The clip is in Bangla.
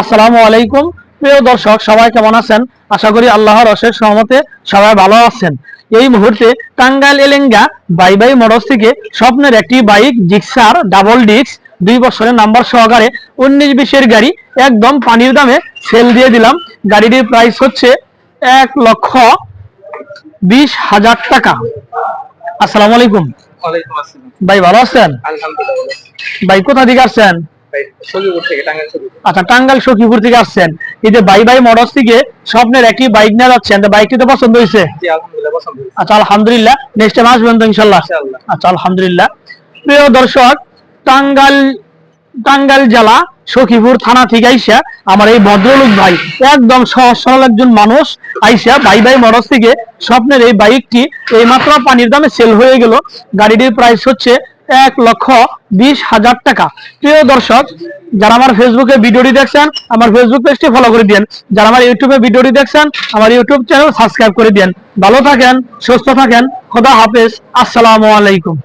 আসসালামু আলাইকুম। প্রিয় দর্শক সবাই কেমন আছেন? আশা করি আল্লাহর অশেষ সহমতে সবাই ভালো আছেন। এই মুহূর্তে Tangail Elenga bye bye motors থেকে স্বপ্নের একটি বাইক জিক্সার ডাবল ডিস্ক দুই বছরের নাম্বার সহকারে উনিশ বিশের গাড়ি একদম পানির দামে সেল দিয়ে দিলাম। গাড়িটির প্রাইস হচ্ছে এক লক্ষ বিশ হাজার টাকা। আসসালামু আলাইকুম। ভাই ভালো আছেন? ভাই কোথা থেকে আসছেন? আচ্ছা টাঙ্গাল সখীপুর থেকে আসছেন। এই যে বাই বাই মোটরস থেকে স্বপ্নের একটি বাইক নিয়ে যাচ্ছেন বাইকটি তো পছন্দ হয়েছে? আচ্ছা আলহামদুলিল্লাহ। নেক্সট টাইম আসবেন তো ইনশাল্লাহ। আচ্ছা আলহামদুলিল্লাহ। প্রিয় দর্শক টাঙ্গাইল টাঙ্গাইল জেলা, সখীপুর থানা থেকে আইসা আমার এই ভদ্রলোক ভাই। একদম সহজ সরল একজন মানুষ আইসা বাই বাই মোটরস থেকে স্বপ্নের এই বাইকটি এই মাত্র পানির দামে সেল হয়ে গেল। গাড়িটির প্রাইস হচ্ছে এক লক্ষ বিশ হাজার টাকা। প্রিয় দর্শক, যারা আমার ফেসবুকে ভিডিওটি দেখছেন, আমার ফেসবুক পেজটি ফলো করে দিন যারা আমার ইউটিউবে ভিডিওটি দেখছেন, আমার ইউটিউব চ্যানেল সাবস্ক্রাইব করে দিন ভালো থাকেন, সুস্থ থাকেন, খোদা হাফেজ। আসসালামু আলাইকুম।